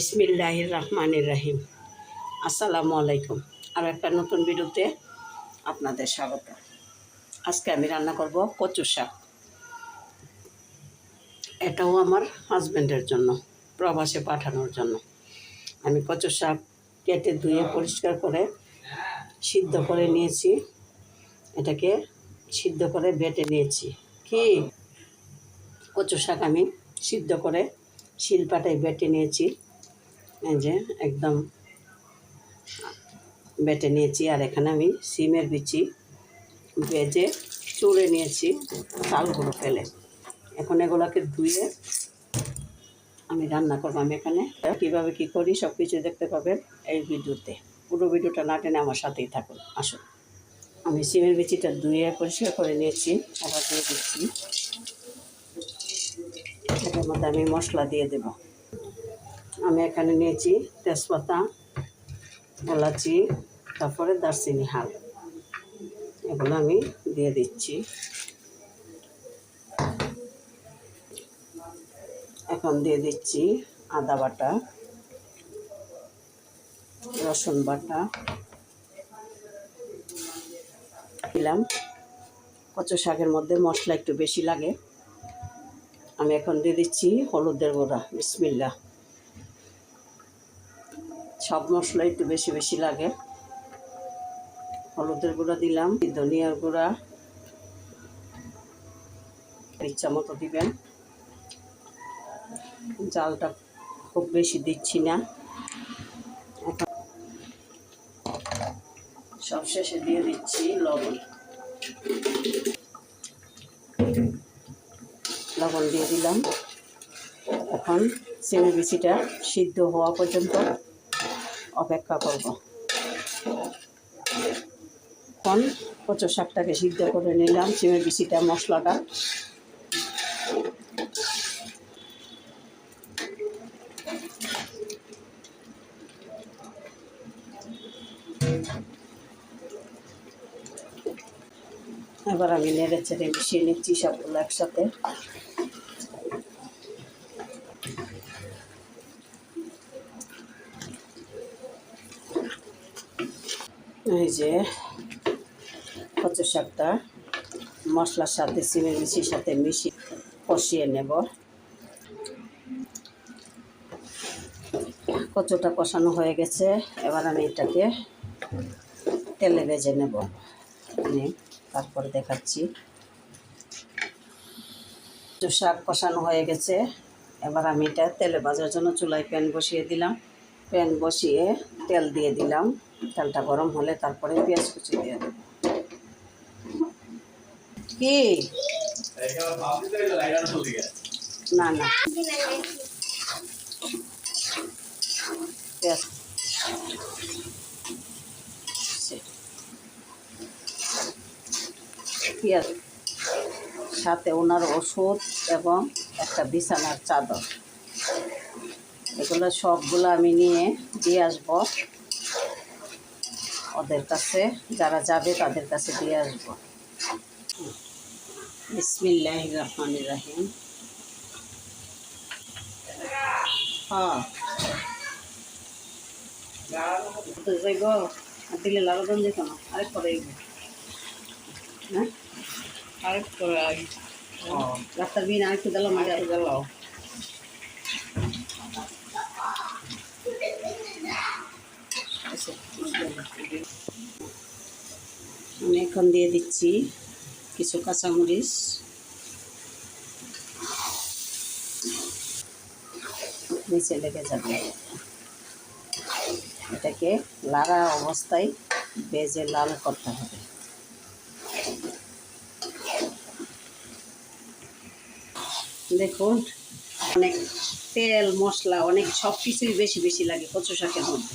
বিসমিল্লাহির রহমানির রাহিম আসসালামু আলাইকুম আর একটা নতুন ভিডিওতে আপনাদের স্বাগত। আজকে আমি রান্না করব কচু শাক। এটাও আমার হাজব্যান্ডের জন্য, প্রবাসে পাঠানোর জন্য। আমি কচু শাক কেটে ধুয়ে পরিষ্কার করে সিদ্ধ করে নিয়েছি। এটাকে সিদ্ধ করে বেটে নিয়েছি। কি? কচু শাক আমি সিদ্ধ করে শিলপাটায় বেটে নিয়েছি। এই যে একদম বেটে নিয়েছি, আর এখানে আমি সিমের বিচি ভেজে চুড়ে নিয়েছি চালগুলো ফেলে। এখন এগুলোকে ধুয়ে আমি রান্না করব। আমি এখানে কীভাবে কী করি সব কিছু দেখতে পাবেন এই ভিডিওতে। পুরো ভিডিওটা না টেনে আমার সাথেই থাকুন। আসুন। আমি সিমের বিচিটা ধুয়ে পরিষ্কার করে নিয়েছি আবার দিয়ে দিচ্ছি। এটার মধ্যে আমি মশলা দিয়ে দেব। আমি এখানে নিয়েছি তেজপাতা, এলাচি, তারপরে দারচিনি হাল। এগুলো আমি দিয়ে দিচ্ছি। এখন দিয়ে দিচ্ছি আদা বাটা, রসুন বাটা, দিলাম। কচু শাকের মধ্যে মশলা একটু বেশি লাগে। আমি এখন দিয়ে দিচ্ছি হলুদের গোড়া বিসমিল্লা সব মশলা একটু বেশি বেশি লাগে। হলুদের গুঁড়া দিলাম, ধনিয়ার গুঁড়া ইচ্ছা মতো দিবেন। জালটা খুব বেশি দিচ্ছি না। এখন সব শেষে দিয়ে দিচ্ছি লবণ। লবণ দিয়ে দিলাম। এখন সিমের বিচিটা সিদ্ধ হওয়া পর্যন্ত অপেক্ষা করব। এখন কচু শাকটাকে সিদ্ধ করে নিলাম সিমের বিচিটা, মশলাটা। এবার আমি নেড়ে চেড়ে মিশিয়ে নিচ্ছি সবগুলো একসাথে। এই যে কচু শাকটা মশলার সাথে সিমের মিশির সাথে মিশিয়ে কষিয়ে নেব। কচুটা কষানো হয়ে গেছে, এবার আমি এটাকে তেলে ভেজে নেব। তারপরে দেখাচ্ছি। শাক কষানো হয়ে গেছে, এবার আমি এটা তেলে ভাজার জন্য চুলায় প্যান বসিয়ে দিলাম। প্যান বসিয়ে তেল দিয়ে দিলাম। তেলটা গরম হলে তারপরে পেঁয়াজ কুচি দিয়ে দেব। কি? না না। পেঁয়াজ। সাথে ওনার ওষুধ এবং একটা বিছানার চাদর। এগুলো সবগুলো আমি নিয়ে দিয়ে আসব। ওদের কাছে যারা যাবে তাদের কাছে দিয়ে আসব। বিসমিল্লাহ রহমান রাহিম। হ্যাঁ। তো যাইব আর দিলে লাগাতাম যেত না আরেক করে হ্যাঁ? আরেক করে আগে। রাস্তার বিন আরেকটু দিলাম আগে গেল আমি এখন দিয়ে দিচ্ছি কিছু কাঁচামরিচ। নিচে লেগে যাবে। এটাকে লাড়া অবস্থায় বেজে লাল করতে হবে। দেখুন, অনেক তেল, মশলা, অনেক সব কিছুই বেশি বেশি লাগে কচু শাকের মধ্যে।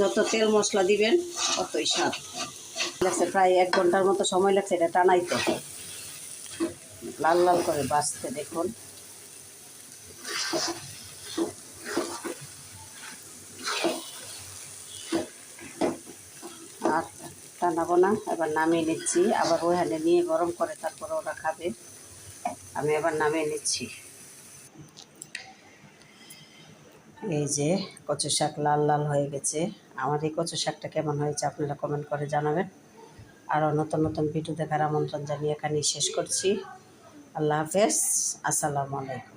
যত তেল মশলা দিবেন, ততই স্বাদ। লাগছে প্রায় এক ঘণ্টার মতো সময় লাগছে, এটা টানাইতে লাল লাল করে বাঁচতে দেখুন। আর টানাবো না, এবার নামিয়ে নিচ্ছি। আবার ওখানে নিয়ে গরম করে তারপরে ওরা খাবে। আমি এবার নামিয়ে নিচ্ছি। এই যে কচু শাক লাল লাল হয়ে গেছে। আমার এই কচু শাকটা কেমন হয়েছে আপনারা কমেন্ট করে জানাবেন। আরও নতুন নতুন ভিডিও দেখার আমন্ত্রণ জানিয়ে এখানেই শেষ করছি। আল্লাহ হাফেজ। আসসালামু আলাইকুম।